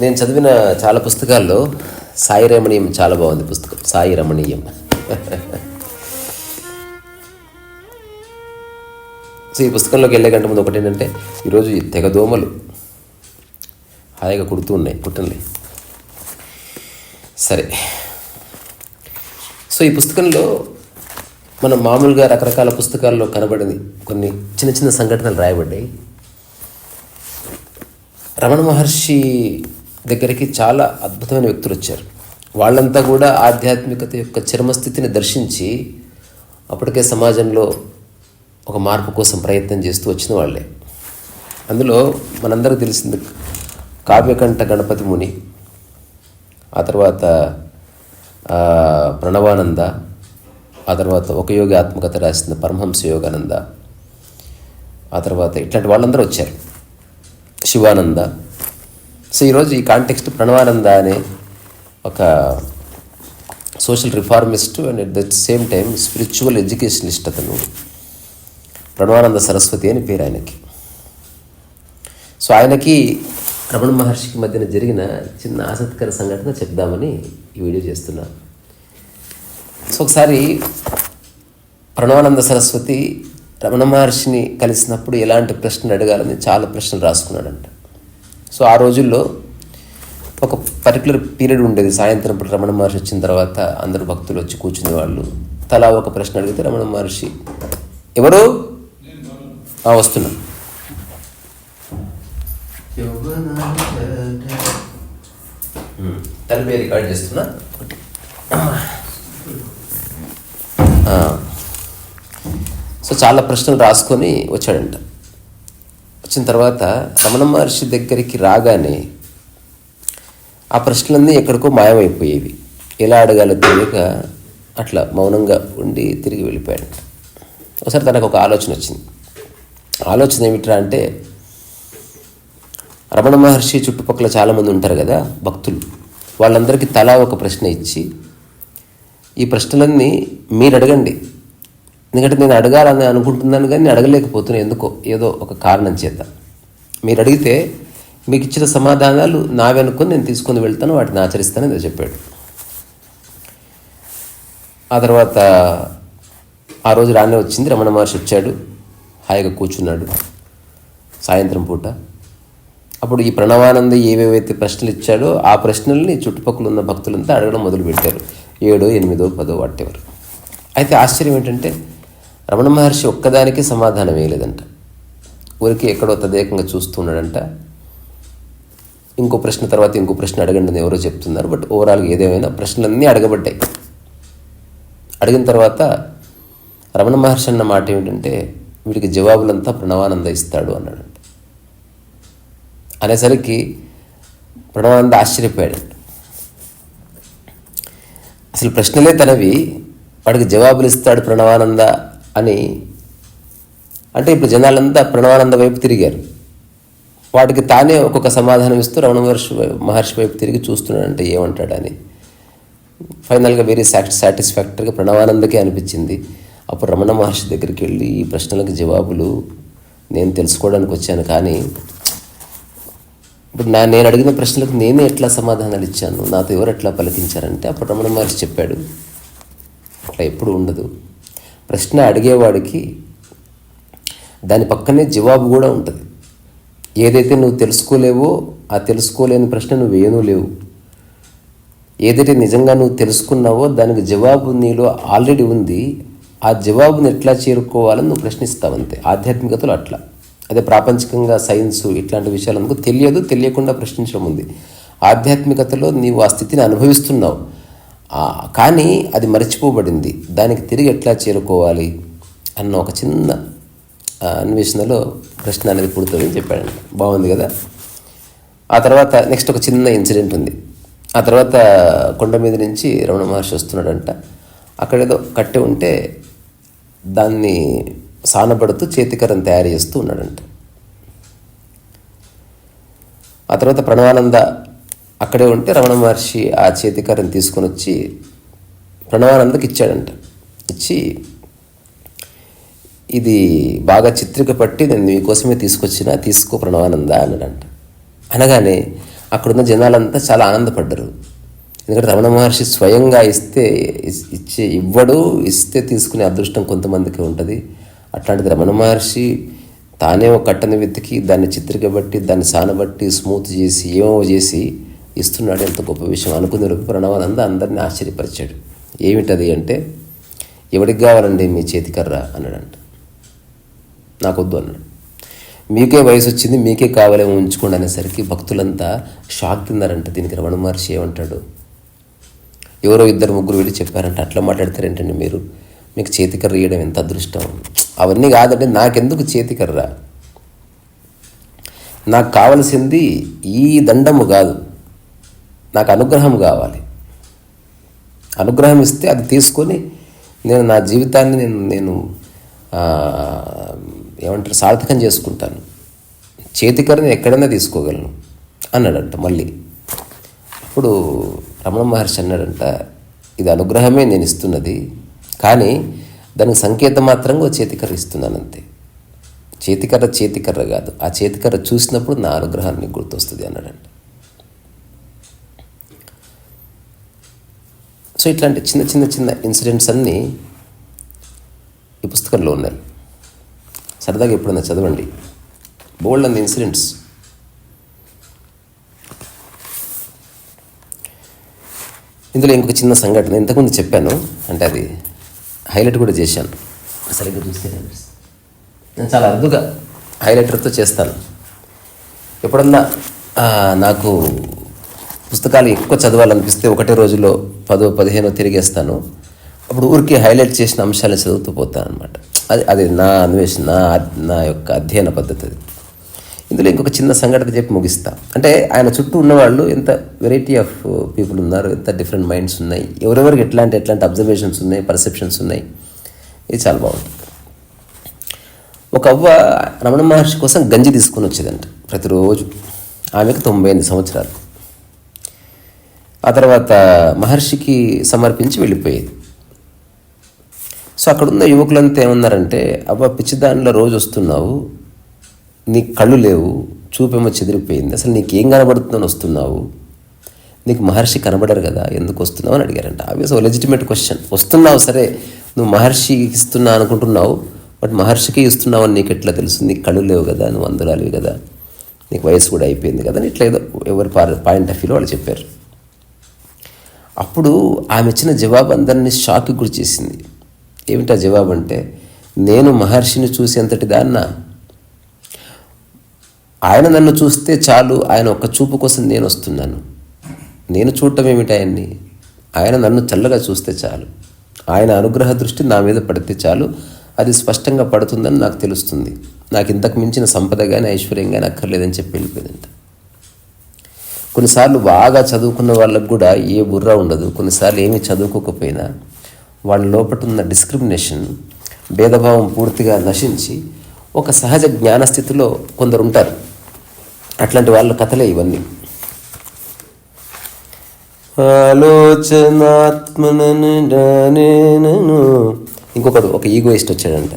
నేను చదివిన చాలా పుస్తకాల్లో సాయి రమణీయం చాలా బాగుంది పుస్తకం. సాయి రమణీయం. సో ఈ పుస్తకంలోకి వెళ్ళే గంట ముందు ఒకటి ఏంటంటే ఈరోజు ఈ తెగ దోమలు హాయిగా కుడుతూ ఉన్నాయి కుట్టండి. సరే. సో ఈ పుస్తకంలో మనం మామూలుగా రకరకాల పుస్తకాల్లో కనబడింది కొన్ని చిన్న చిన్న సంఘటనలు రాయబడ్డాయి. రమణ మహర్షి దగ్గరికి చాలా అద్భుతమైన వ్యక్తులు వచ్చారు. వాళ్ళంతా కూడా ఆధ్యాత్మికత యొక్క చరమస్థితిని దర్శించి అప్పటికే సమాజంలో ఒక మార్పు కోసం ప్రయత్నం చేస్తూ వచ్చిన వాళ్ళే. అందులో మనందరూ తెలిసింది కావ్యకంఠ గణపతి ముని ఆ తర్వాత ప్రణవానంద ఆ తర్వాత ఒక యోగి ఆత్మకథ రాసిన పరమహంస యోగానంద ఆ తర్వాత ఇట్లాంటి వాళ్ళందరూ వచ్చారు. శివానంద సో ఈరోజు ఈ కాంటెక్స్ట్ ప్రణవానంద అనే ఒక social reformist and at the same time spiritual educationist అతను. ప్రణవానంద సరస్వతి అని పేరు ఆయనకి. సో ఆయనకి రమణ మహర్షికి మధ్యన జరిగిన చిన్న ఆసక్తికర సంఘటన చెప్దామని ఈ వీడియో చేస్తున్నాను సో ఒకసారి ప్రణవానంద సరస్వతి రమణ మహర్షిని కలిసినప్పుడు ఎలాంటి ప్రశ్నలు అడగాలని చాలా ప్రశ్నలు రాసుకున్నాడంట. సో ఆ రోజుల్లో ఒక పర్టికులర్ పీరియడ్ ఉండేది. సాయంత్రం ఇప్పుడు రమణ మహర్షి వచ్చిన తర్వాత అందరు భక్తులు వచ్చి కూర్చునే వాళ్ళు. తలా ఒక ప్రశ్న అడిగితే రమణ మహర్షి ఎవరు? వస్తున్నా. తన పేరు రికార్డ్ చేస్తున్నా. సో చాలా ప్రశ్నలు రాసుకొని వచ్చాడంట. వచ్చిన తర్వాత రమణ మహర్షి దగ్గరికి రాగానే ఆ ప్రశ్నలన్నీ ఎక్కడికో మాయమైపోయేవి. ఎలా అడగాలో తెలియక అట్లా మౌనంగా ఉండి తిరిగి వెళ్ళిపోయాడు. ఒకసారి తనకు ఒక ఆలోచన వచ్చింది. ఆలోచన ఏమిట్రా అంటే రమణ మహర్షి చుట్టుపక్కల చాలామంది ఉంటారు కదా భక్తులు. వాళ్ళందరికీ తలా ఒక ప్రశ్న ఇచ్చి ఈ ప్రశ్నలన్నీ మీరు అడగండి ఎందుకంటే నేను అడగాలని అనుకుంటున్నాను కానీ నేను అడగలేకపోతున్నాను ఎందుకో ఏదో ఒక కారణం చేత. మీరు అడిగితే మీకు ఇచ్చిన సమాధానాలు నావెనుకొని నేను తీసుకొని వెళ్తాను వాటిని ఆచరిస్తాను ఏదో చెప్పాడు. ఆ తర్వాత ఆ రోజు రానే వచ్చింది రమణ మహర్షి వచ్చాడు హాయిగా కూర్చున్నాడు సాయంత్రం పూట. అప్పుడు ఈ ప్రణవానంద ఏవేవైతే ప్రశ్నలు ఇచ్చాడో ఆ ప్రశ్నల్ని చుట్టుపక్కల ఉన్న భక్తులంతా అడగడం మొదలుపెట్టారు. ఏడో ఎనిమిదో పదో వాటెవర్ అయితే ఆశ్చర్యం ఏంటంటే రమణ మహర్షి ఒక్కదానికి సమాధానం వేయలేదంట. ఊరికి ఎక్కడో తదేకంగా చూస్తున్నాడంట. ఇంకో ప్రశ్న తర్వాత ఇంకో ప్రశ్న అడగండి అని ఎవరో చెప్తున్నారు. బట్ ఓవరాల్గా ఏదేమైనా ప్రశ్నలన్నీ అడగబడ్డాయి. అడిగిన తర్వాత రమణ మహర్షి అన్న మాట ఏమిటంటే వీడికి జవాబులంతా ప్రణవానంద ఇస్తాడు అన్నాడంట. అనేసరికి ప్రణవానంద ఆశ్చర్యపోయాడు అసలు ప్రశ్నలే తనవి వాడికి జవాబులు ఇస్తాడు ప్రణవానంద అని అంటే ఇప్పుడు జనాలంతా ప్రణవానంద వైపు తిరిగారు. వాటికి తానే ఒక్కొక్క సమాధానం ఇస్తూ రమణ మహర్షి మహర్షి వైపు తిరిగి చూస్తున్నాడంటే ఏమంటాడని. ఫైనల్గా వెరీ సాటి సాటిస్ఫాక్టరీగా ప్రణవానందకే అనిపించింది. అప్పుడు రమణ మహర్షి దగ్గరికి వెళ్ళి ఈ ప్రశ్నలకు జవాబులు నేను తెలుసుకోవడానికి వచ్చాను కానీ ఇప్పుడు నా నేను అడిగిన ప్రశ్నలకు నేనే ఎట్లా సమాధానాలు ఇచ్చాను? నాతో ఎవరు ఎట్లా పలికించారంటే అప్పుడు రమణ మహర్షి చెప్పాడు. అట్లా ఎప్పుడు ఉండదు. ప్రశ్న అడిగేవాడికి దాని పక్కనే జవాబు కూడా ఉంటుంది. ఏదైతే నువ్వు తెలుసుకోలేవో ఆ తెలుసుకోలేని ప్రశ్న నువ్వు వేయనూ లేవు. ఏదైతే నిజంగా నువ్వు తెలుసుకున్నావో దానికి జవాబు నీలో ఆల్రెడీ ఉంది. ఆ జవాబుని ఎట్లా చేరుకోవాలని నువ్వు ప్రశ్నిస్తావంతే ఆధ్యాత్మికతలు ఆధ్యాత్మికతలో అట్లా. అదే ప్రాపంచికంగా సైన్స్ ఇట్లాంటి విషయాలందుకు తెలియదు తెలియకుండా ప్రశ్నించడం ఉంది. ఆధ్యాత్మికతలో నీవు ఆ స్థితిని అనుభవిస్తున్నావు. కానీ అది మర్చిపోబడింది. దానికి తిరిగి ఎట్లా చేరుకోవాలి అన్న ఒక చిన్న అన్వేషణలో ప్రశ్న అనేది పుడుతుందని చెప్పాడండి బాగుంది కదా? ఆ తర్వాత నెక్స్ట్ ఒక చిన్న ఇన్సిడెంట్ ఉంది. ఆ తర్వాత కొండ మీద నుంచి రమణ మహర్షి వస్తున్నాడంట. అక్కడేదో కట్టె ఉంటే దాన్ని సానబడుతూ చేతికరం తయారు చేస్తూ ఉన్నాడంట. ఆ తర్వాత ప్రణవానంద అక్కడే ఉంటే రమణ మహర్షి ఆ చేతికారిని తీసుకొని వచ్చి ప్రణవానందకి ఇచ్చాడంట. ఇచ్చి ఇది బాగా చిత్రిక పట్టి నేను మీకోసమే తీసుకొచ్చిన తీసుకో ప్రణవానంద అన్నాడంట. అనగానే అక్కడున్న జనాలంతా చాలా ఆనందపడ్డారు. ఎందుకంటే రమణ మహర్షి స్వయంగా ఇస్తే ఇచ్చే ఇవ్వడు ఇస్తే తీసుకునే అదృష్టం కొంతమందికి ఉంటుంది. అట్లాంటిది రమణ మహర్షి తానే ఒక కట్టని వెతికి దాన్ని చిత్రికబట్టి దాన్ని సానబట్టి స్మూత్ చేసి ఏమో చేసి ఇస్తున్నాడు ఎంత గొప్ప విషయం అనుకునే లోపు ప్రణవానంద అందరిని ఆశ్చర్యపరిచాడు. ఏమిటది అంటే ఎవరికి కావాలండి మీ చేతికర్ర అన్నాడంట. నాకొద్దు అన్నాడు. మీకే వయసు వచ్చింది మీకే కావాలేమో ఉంచుకోండి అనేసరికి భక్తులంతా షాక్ తిన్నారంట. దీనికి రమణ మహర్షి ఏమంటాడు? ఎవరో ఇద్దరు ముగ్గురు వెళ్ళి చెప్పారంట. అట్లా మాట్లాడతారేంటండి మీరు? మీకు చేతికర్ర ఇవ్వడం ఎంత అదృష్టం? అవన్నీ కాదండి నాకెందుకు చేతికర్ర నాకు కావలసింది ఈ దండము కాదు. నాకు అనుగ్రహం కావాలి. అనుగ్రహం ఇస్తే అది తీసుకొని నేను నా జీవితాన్ని నేను నేను ఏమంటారు సార్థకం చేసుకుంటాను. చేతికరని ఎక్కడైనా తీసుకోగలను అన్నాడంట మళ్ళీ. అప్పుడు రమణ మహర్షి అన్నాడంట ఇది అనుగ్రహమే నేను ఇస్తున్నది కానీ దానికి సంకేతం మాత్రంగా చేతికర్ర ఇస్తున్నాను అంతే. చేతికర్ర చేతికర్ర కాదు. ఆ చేతికర్ర చూసినప్పుడు నా అనుగ్రహాన్ని గుర్తొస్తుంది అన్నాడంట. సో ఇట్లాంటి చిన్న చిన్న చిన్న ఇన్సిడెంట్స్ అన్నీ ఈ పుస్తకంలో ఉన్నాయి. సరదాగా ఎప్పుడన్నా చదవండి. Bold and incidents. ఇందులో ఇంకొక చిన్న సంఘటన ఇంతకుముందు చెప్పాను అంటే అది హైలైట్ కూడా చేశాను. సరిగ్గా చూస్తే నేను చాలా అరుదుగా హైలైటర్తో చేస్తాను. ఎప్పుడన్నా నాకు పుస్తకాలు ఎక్కువ చదవాలనిపిస్తే ఒకటే రోజులో పదో పదిహేనో తిరిగేస్తాను. అప్పుడు ఊరికి హైలైట్ చేసిన అంశాలను చదువుతూ పోతాను అనమాట అది అది నా అన్వేషణ నా నా యొక్క అధ్యయన పద్ధతి అది. ఇందులో ఇంకొక చిన్న సంఘటన చెప్పి ముగిస్తా. అంటే ఆయన చుట్టూ ఉన్నవాళ్ళు ఎంత వెరైటీ ఆఫ్ పీపుల్ ఉన్నారు ఎంత డిఫరెంట్ మైండ్స్ ఉన్నాయి ఎవరెవరికి ఎట్లాంటి ఎట్లాంటి అబ్జర్వేషన్స్ ఉన్నాయి పర్సెప్షన్స్ ఉన్నాయి ఇది చాలా బాగుంటుంది. ఒక అవ్వ రమణ మహర్షి కోసం గంజి తీసుకొని వచ్చేదంట ప్రతిరోజు. ఆమెకు తొంభై ఎనిమిది సంవత్సరాలు. ఆ తర్వాత మహర్షికి సమర్పించి వెళ్ళిపోయేది. సో అక్కడున్న యువకులంతా ఏమన్నారంటే అబ్బా పిచ్చిదానిలో రోజు వస్తున్నావు నీకు కళ్ళు లేవు చూపేమో చెదిరిపోయింది అసలు నీకు ఏం కనబడుతుందని వస్తున్నావు నీకు మహర్షి కనబడరు కదా ఎందుకు వస్తున్నావు అని అడిగారంట. ఆబ్వియస్ లెజిటిమేట్ క్వశ్చన్ వస్తున్నావు సరే నువ్వు మహర్షికి ఇస్తున్నా అనుకుంటున్నావు బట్ మహర్షికి ఇస్తున్నావు అని నీకు ఎట్లా తెలుసు? నీకు కళ్ళు లేవు కదా నువ్వు అందురాలివి కదా నీకు వయసు కూడా అయిపోయింది కదా అని ఇట్లా ఏదో ఎవరి పాయింట్ ఆఫ్ వ్యూలో వాళ్ళు చెప్పారు. అప్పుడు ఆమె ఇచ్చిన జవాబు అందరినీ షాక్కి గురి చేసింది ఏమిటా జవాబు అంటే నేను మహర్షిని చూసేంతటి దాన్న? ఆయన నన్ను చూస్తే చాలు ఆయన ఒక్క చూపు కోసం నేను వస్తున్నాను. నేను చూడటం ఏమిటి ఆయన్ని? ఆయన నన్ను చల్లగా చూస్తే చాలు. ఆయన అనుగ్రహ దృష్టి నా మీద పడితే చాలు అది స్పష్టంగా పడుతుందని నాకు తెలుస్తుంది. నాకు ఇంతకు మించిన సంపద కానీ ఐశ్వర్యం కానీ అక్కర్లేదని చెప్పి వెళ్ళిపోయిందంట. కొన్నిసార్లు బాగా చదువుకున్న వాళ్ళకు కూడా ఏ బుర్ర ఉండదు. కొన్నిసార్లు ఏమీ చదువుకోకపోయినా వాళ్ళ లోపల ఉన్న డిస్క్రిమినేషన్ భేదభావం పూర్తిగా నశించి ఒక సహజ జ్ఞానస్థితిలో కొందరు ఉంటారు. అట్లాంటి వాళ్ళ కథలే ఇవన్నీ. ఆలోచనాత్మనను ఇంకొకడు ఒక ఈగోయిస్ట్ వచ్చాడంట.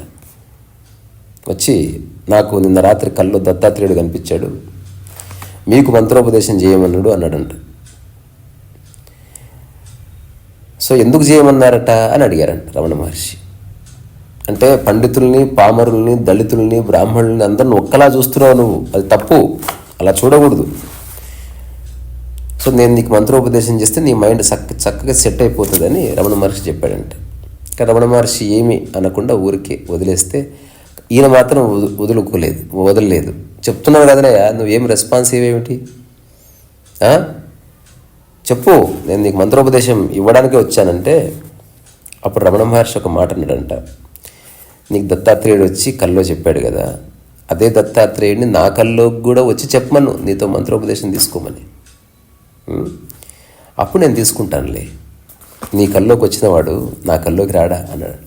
వచ్చి నాకు నిన్న రాత్రి కళ్ళు దత్తాత్రేయుడు కనిపించాడు. మీకు మంత్రోపదేశం చేయమన్నాడు అన్నాడంట. సో ఎందుకు చేయమన్నారట అని అడిగారంట రమణ మహర్షి. అంటే పండితుల్ని పామరుల్ని దళితుల్ని బ్రాహ్మణుల్ని అందరిని ఒక్కలా చూస్తున్నావు నువ్వు. అది తప్పు. అలా చూడకూడదు. సో నేను నీకు మంత్రోపదేశం చేస్తే నీ మైండ్ చక్క చక్కగా సెట్ అయిపోతుందని రమణ మహర్షి చెప్పాడంట. కానీ రమణ మహర్షి ఏమి అనకుండా ఊరికే వదిలేస్తే ఈయన మాత్రం వదులుకోలేదు వదలలేదు. చెప్తున్నావు కదనయ్య నువ్వేం రెస్పాన్సివ్ ఏమిటి? చెప్పు నేను నీకు మంత్రోపదేశం ఇవ్వడానికే వచ్చానంటే అప్పుడు రమణ మహర్షి ఒక మాట అన్నాడంట. నీకు దత్తాత్రేయుడు వచ్చి కల్లో చెప్పాడు కదా అదే దత్తాత్రేయుడిని నా కల్లోకి కూడా వచ్చి చెప్పమను నీతో మంత్రోపదేశం తీసుకోమని. అప్పుడు నేను తీసుకుంటానులే. నీ కల్లోకి వచ్చినవాడు నా కల్లోకి రాడా? అన్నాడు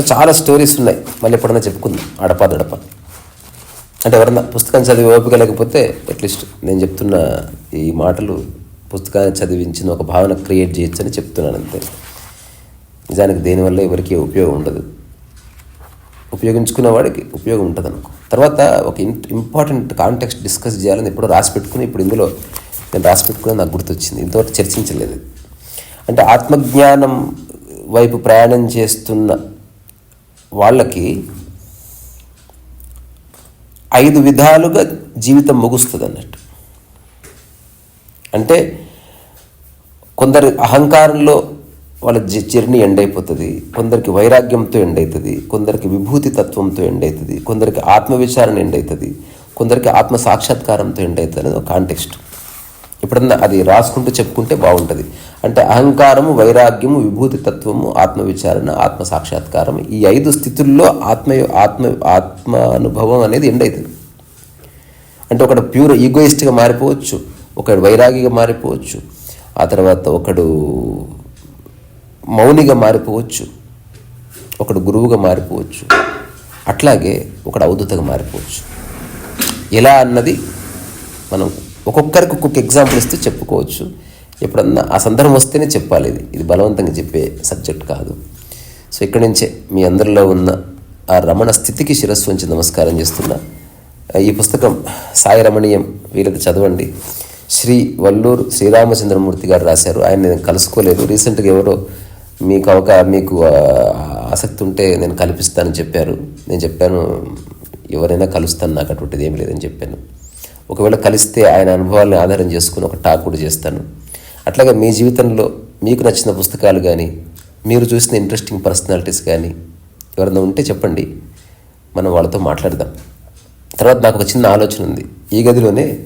సో చాలా స్టోరీస్ ఉన్నాయి. మళ్ళీ ఎప్పుడన్నా చెప్పుకుందాం. అడపా దడప. అంటే ఎవరన్నా పుస్తకం చదివి ఓపిక లేకపోతే అట్లీస్ట్ నేను చెప్తున్న ఈ మాటలు పుస్తకాన్ని చదివించిన ఒక భావన క్రియేట్ చేయొచ్చని చెప్తున్నాను అంతే. నిజానికి దేనివల్ల ఎవరికి ఉపయోగం ఉండదు. ఉపయోగించుకున్న వాడికి ఉపయోగం ఉంటుంది అనుకో. తర్వాత ఒక ఇంపార్టెంట్ కాంటెక్స్ట్ డిస్కస్ చేయాలని ఎప్పుడో రాసి పెట్టుకుని ఇప్పుడు ఇందులో నేను రాసి పెట్టుకుని నాకు గుర్తొచ్చింది. ఇంతవరకు చర్చించలేదు. అంటే ఆత్మజ్ఞానం వైపు ప్రయాణం చేస్తున్న వాళ్ళకి ఐదు విధాలుగా జీవితం ముగుస్తుంది అన్నట్టు అంటే కొందరు అహంకారంలో వాళ్ళ జర్నీ ఎండ్ అయిపోతుంది కొందరికి వైరాగ్యంతో ఎండ్ అవుతుంది కొందరికి విభూతి తత్వంతో ఎండ్ అవుతుంది కొందరికి ఆత్మవిచారణ ఎండ్ అవుతుంది కొందరికి ఆత్మ సాక్షాత్కారంతో ఎండ్ అవుతుంది అనేది ఒక కాంటెక్స్ట్. ఎప్పుడన్నా అది రాసుకుంటూ చెప్పుకుంటే బాగుంటుంది. అంటే అహంకారము వైరాగ్యము విభూతి తత్వము ఆత్మవిచారణ ఆత్మ సాక్షాత్కారం ఈ ఐదు స్థితుల్లో ఆత్మ ఆత్మ ఆత్మ అనుభవం అనేది ఎండ్ అవుతుంది. అంటే ఒకడు ప్యూర్ ఈగోయిస్ట్గా మారిపోవచ్చు ఒకడు వైరాగిగా మారిపోవచ్చు ఆ తర్వాత ఒకడు మౌనిగా మారిపోవచ్చు ఒకడు గురువుగా మారిపోవచ్చు అట్లాగే ఒకడు అవధూతగా మారిపోవచ్చు. ఎలా అన్నది మనం ఒక్కొక్కరికి ఒక్కొక్క ఎగ్జాంపుల్ ఇస్తే చెప్పుకోవచ్చు. ఎప్పుడన్నా ఆ సందర్భం వస్తేనే చెప్పాలి ఇది. ఇది బలవంతంగా చెప్పే సబ్జెక్ట్ కాదు. సో ఇక్కడి నుంచే మీ అందరిలో ఉన్న ఆ రమణ స్థితికి శిరస్సు ఉంచి నమస్కారం చేస్తున్నా. ఈ పుస్తకం సాయి రమణీయం వీళ్ళది చదవండి. శ్రీ వల్లూరు శ్రీరామచంద్రమూర్తి గారు రాశారు. ఆయన నేను కలుసుకోలేదు. రీసెంట్గా ఎవరో మీకు అవక మీకు ఆసక్తి ఉంటే నేను కల్పిస్తానని చెప్పారు. నేను చెప్పాను ఎవరైనా కలుస్తాను నాకు అటువంటిది ఏం లేదని చెప్పాను. ఒకవేళ కలిస్తే ఆయన అనుభవాలను ఆధారం చేసుకుని ఒక టాక్ కూడా చేస్తాను. అట్లాగే మీ జీవితంలో మీకు నచ్చిన పుస్తకాలు కానీ మీరు చూసిన ఇంట్రెస్టింగ్ పర్సనాలిటీస్ కానీ ఎవరైనా ఉంటే చెప్పండి. మనం వాళ్ళతో మాట్లాడదాం. తర్వాత నాకు ఒక చిన్న ఆలోచన ఉంది. ఈ గదిలోనే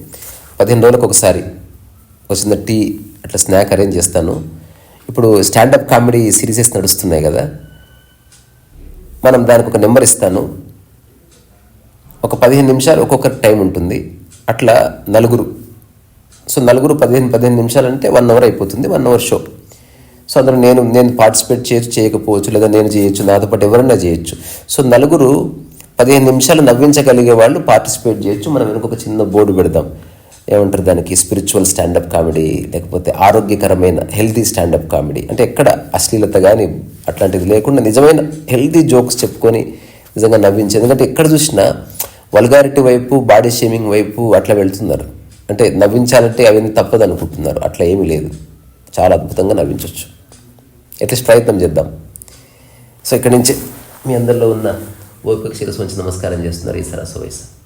పదిహేను రోజులకు ఒకసారి ఒక చిన్న టీ అట్లా స్నాక్ అరేంజ్ చేస్తాను. ఇప్పుడు స్టాండప్ కామెడీ సిరీసెస్ నడుస్తున్నాయి కదా. మనం దానికి ఒక నెంబర్ ఇస్తాను. ఒక పదిహేను నిమిషాలు ఒక్కొక్కటి టైం ఉంటుంది. అట్లా నలుగురు. సో నలుగురు పదిహేను పదిహేను నిమిషాలు అంటే వన్ అవర్ అయిపోతుంది వన్ అవర్ షో సో అందులో నేను నేను పార్టిసిపేట్ చేయొచ్చు చేయకపోవచ్చు లేదా నేను చేయొచ్చు నాతో పాటు ఎవరైనా చేయొచ్చు. సో నలుగురు పదిహేను నిమిషాలు నవ్వించగలిగే వాళ్ళు పార్టిసిపేట్ చేయొచ్చు. మనం వెనుక ఒక చిన్న బోర్డు పెడదాం. ఏమంటారు దానికి? స్పిరిచువల్ స్టాండప్ కామెడీ లేకపోతే ఆరోగ్యకరమైన హెల్తీ స్టాండప్ కామెడీ అంటే ఎక్కడ అశ్లీలత కానీ అట్లాంటిది లేకుండా నిజమైన హెల్తీ జోక్స్ చెప్పుకొని నిజంగా నవ్వించే ఎందుకంటే ఎక్కడ చూసినా వల్గారిటీ వైపు బాడీ షేమింగ్ వైపు అట్లా వెళ్తున్నారు. అంటే నవ్వించాలంటే అవన్నీ తప్పదు అనుకుంటున్నారు. అట్లా ఏమీ లేదు. చాలా అద్భుతంగా నవ్వించవచ్చు అట్లీస్ట్ ప్రయత్నం చేద్దాం. సో ఇక్కడి నుంచి మీ అందరిలో ఉన్న ఓపిక శిరస్సు మంచి నమస్కారం చేస్తున్నారు ఈ సరస్సు వయసు.